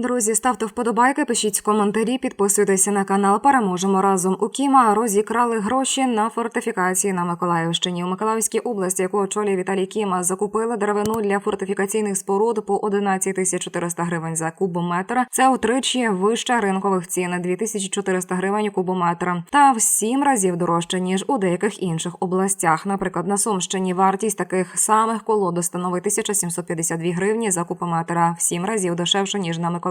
Друзі, ставте вподобайки, пишіть коментарі, підписуйтеся на канал. Переможемо разом. У Кіма розікрали гроші на фортифікації на Миколаївщині. У Миколаївській області, яку очолює Віталій Кіма, закупили деревину для фортифікаційних споруд по 11 тисяч 400 гривень за кубометр. Це утричі вище ринкових цін 2400 гривень кубометр. Та в сім разів дорожче ніж у деяких інших областях. Наприклад, на Сумщині вартість таких самих колод становить 1752 гривні за кубометра, в сім разів дешевше ніж на Миколаївщині.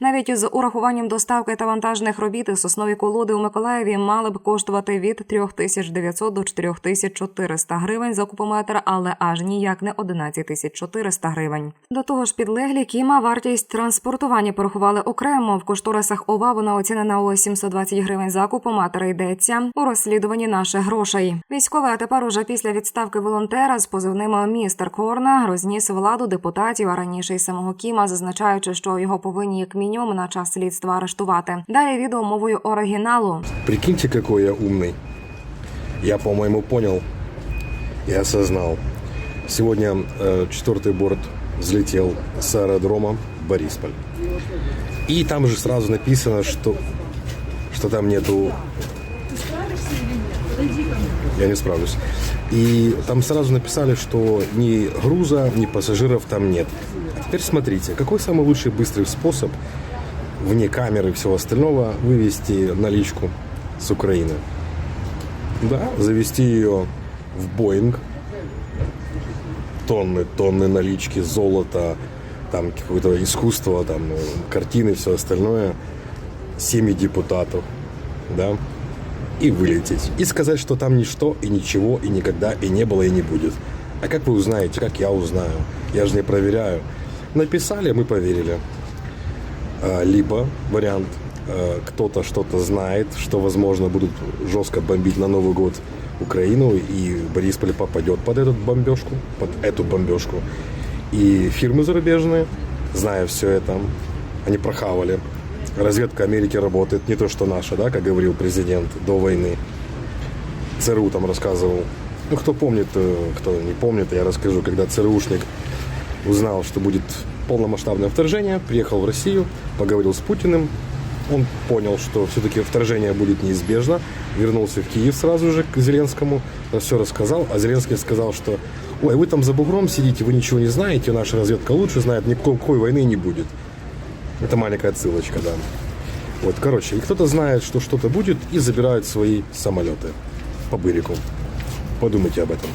Навіть з урахуванням доставки та вантажних робіт соснові колоди у Миколаєві мали б коштувати від 3900 до 4400 гривень за кубометр, але аж ніяк не 11400 гривень. До того ж, підлеглі Кіма вартість транспортування порахували окремо. В кошторисах ОВА вона оцінена у 720 гривень за кубометр. Йдеться у розслідуванні наших грошей. Військовий, а тепер уже після відставки волонтера з позивним містер Корна розніс владу депутатів, а раніше й самого Кіма, зазначаючи, що його повинні як мінімум на час слідства арештувати. Далі відео мовою оригіналу. Прикиньте, какой я умный. Я, по-моему, понял и осознал. Сегодня э, четвертый борт взлетел с аэродрома Борисполь. И там же сразу написано, что, что там нету... Я не справлюсь. И там сразу написали, что ни груза, ни пассажиров там нет. Теперь смотрите, какой самый лучший быстрый способ вне камеры и всего остального вывести наличку с Украины? Да, завести ее в Боинг, тонны, тонны налички, золота, там какое-то искусство, там э, картины, все остальное, семьи депутатов, да, и вылететь. И сказать, что там ничто и ничего, и никогда, и не было, и не будет. А как вы узнаете, как я узнаю? Я же не проверяю. Написали, мы поверили. А, Либо вариант, э, кто-то что-то знает, что, возможно, будут жестко бомбить на Новый год Украину, и Борисполь попадет под эту бомбежку, под эту бомбежку. И фирмы зарубежные, зная все это, они прохавали. Разведка Америки работает, не то что наша, да, как говорил президент до войны. ЦРУ там рассказывал. Ну, кто помнит, э, кто не помнит, я расскажу, когда ЦРУшник узнал, что будет полномасштабное вторжение, приехал в Россию, поговорил с Путиным, он понял, что все-таки вторжение будет неизбежно, вернулся в Киев сразу же к Зеленскому, все рассказал, а Зеленский сказал, что ой, вы там за бугром сидите, вы ничего не знаете, наша разведка лучше знает, никакой войны не будет. Это маленькая отсылочка, да. Вот, короче, и кто-то знает, что что-то будет, и забирают свои самолеты по бырику. Подумайте об этом.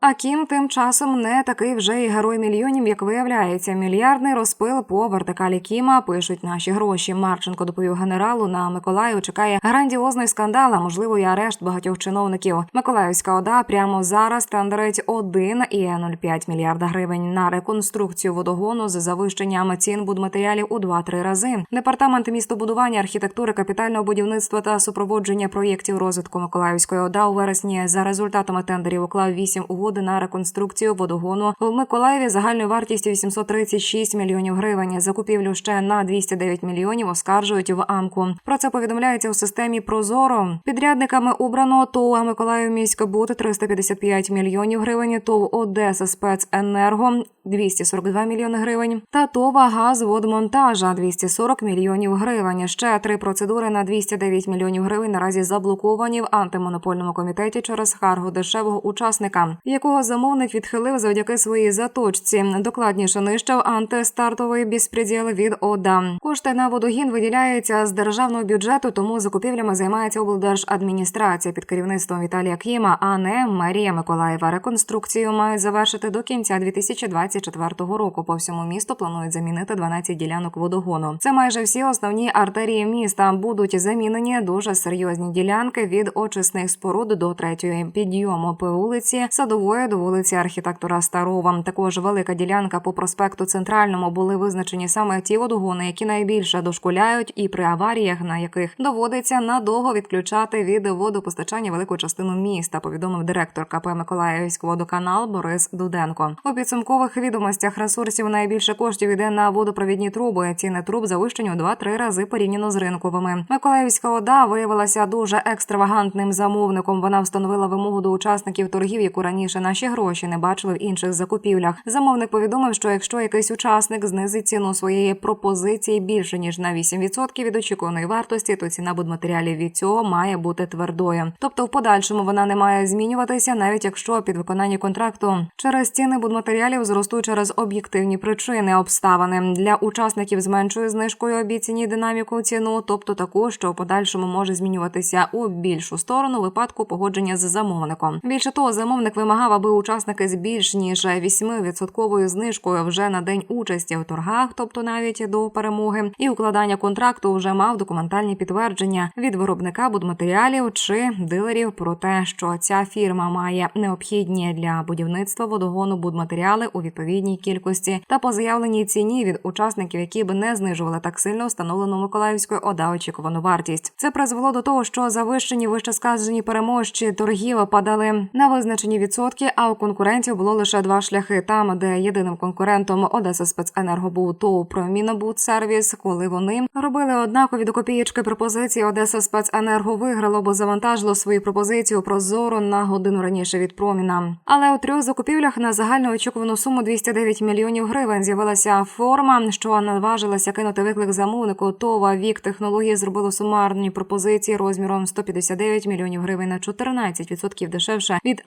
А Кім тим часом не такий вже і герой мільйонів, як виявляється. Мільярдний розпил по вертикалі Кіма пишуть наші гроші. Марченко доповів генералу на Миколаїв. Чекає грандіозний скандал, а можливо і арешт багатьох чиновників. Миколаївська ОДА прямо зараз тендерить 1,05 мільярда гривень на реконструкцію водогону з завищенням цін будматеріалів у 2-3 рази. Департамент містобудування, архітектури, капітального будівництва та супроводження проєктів розвитку Миколаївської ОДА у вересні за результатами тендерів уклав 8 угод на реконструкцію водогону в Миколаєві загальною вартістю 836 мільйонів гривень. Закупівлю ще на 209 мільйонів оскаржують в АМКу. Про це повідомляється у системі Прозоро. Підрядниками обрано ТОВ Миколаїв міськбуд 355 мільйонів гривень, ТОВ Одеса спеценерго 242 мільйони гривень та ТОВ газводмонтажа 240 мільйонів гривень. Ще три процедури на 209 мільйонів гривень наразі заблоковані в антимонопольному комітеті через скаргу дешевого учасника, якого замовник відхилив завдяки своїй заточці. Докладніше нищив антистартовий безпреділ від ОДА. Кошти на водогін виділяються з державного бюджету, тому закупівлями займається облдержадміністрація під керівництвом Віталія Кіма, а не Марія Миколаєва. Реконструкцію мають завершити до кінця 2024 року. По всьому місту планують замінити 12 ділянок водогону. Це майже всі основні артерії міста будуть замінені дуже серйозні ділянки від очисних споруд до третьої підйому по вулиці Садової до вулиці архітектора Старова. Також велика ділянка по проспекту Центральному були визначені саме ті водогони, які найбільше дошкуляють, і при аваріях, на яких доводиться надовго відключати від водопостачання велику частину міста. Повідомив директор КП Миколаївський водоканал Борис Дуденко. У підсумкових відомостях ресурсів найбільше коштів йде на водопровідні труби. Ціни труб завищені у 2-3 рази порівняно з ринковими. Миколаївська ОДА виявилася дуже екстравагантним замовником. Вона встановила вимогу до учасників торгів, яку раніше інакше наші гроші не бачили в інших закупівлях. Замовник повідомив, що якщо якийсь учасник знизить ціну своєї пропозиції більше ніж на 8% від очікуваної вартості, то ціна будматеріалів від цього має бути твердою. Тобто, в подальшому вона не має змінюватися, навіть якщо під виконання контракту через ціни будматеріалів зростуть через об'єктивні причини обставини для учасників з меншою знижкою обіцяні динаміку ціну, тобто таку, що в подальшому може змінюватися у більшу сторону випадку погодження з замовником. Більше того, замовник вимагав, аби учасники з більш ніж 8% знижкою вже на день участі в торгах, тобто навіть до перемоги, і укладання контракту вже мав документальні підтвердження від виробника будматеріалів чи дилерів про те, що ця фірма має необхідні для будівництва водогону будматеріали у відповідній кількості та по заявленій ціні від учасників, які б не знижували так сильно встановлену Миколаївською ОДА очікувану вартість. Це призвело до того, що завищені вищесказані переможці торгів падали на визначені відсотки. А у конкурентів було лише два шляхи: там, де єдиним конкурентом Одеса спеценерго був ТОВ «Промінобудсервіс», коли вони робили однакові до копієчки пропозиції. Одеса спеценерго виграло, бо завантажило свою пропозицію прозоро на годину раніше від проміна. Але у трьох закупівлях на загально очікувану суму 209 мільйонів гривень з'явилася форма, що наважилася кинути виклик замовнику. Това вік технології зробило сумарні пропозиції розміром 159 мільйонів гривень на 14% дешевше від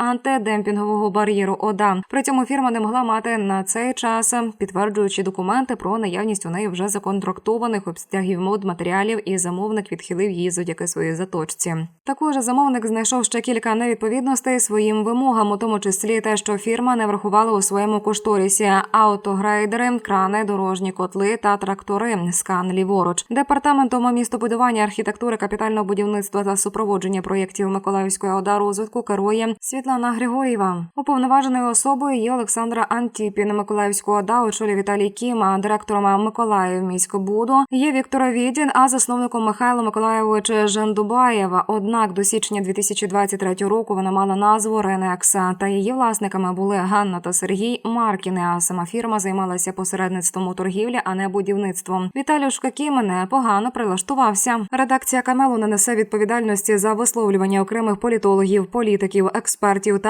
антидемпінгового бар'єру ОДА. При цьому фірма не могла мати на цей час підтверджуючи документи про наявність у неї вже законтрактованих обстягів мод матеріалів, і замовник відхилив її завдяки своїй заточці. Також замовник знайшов ще кілька невідповідностей своїм вимогам, у тому числі те, що фірма не врахувала у своєму кошторисі автогрейдери, крани, дорожні котли та трактори. Скан ліворуч департаментом містобудування, архітектури, капітального будівництва та супроводження проєктів Миколаївської ОДА розвитку керує Світлана Григорєва. Уповноваженою особою є Олександра Антіпін. Миколаївську ОДА очолює Віталій Кім, а директором Миколаїв міськобуду є Віктор Відін, а засновником Михайло Миколаєвич Жендубаєва. Однак до січня 2023 року вона мала назву Ренекса, та її власниками були Ганна та Сергій Маркіни. А сама фірма займалася посередництвом у торгівлі, а не будівництвом. Віталюшка Кім непогано прилаштувався. Редакція каналу не несе відповідальності за висловлювання окремих політологів, політиків, експертів та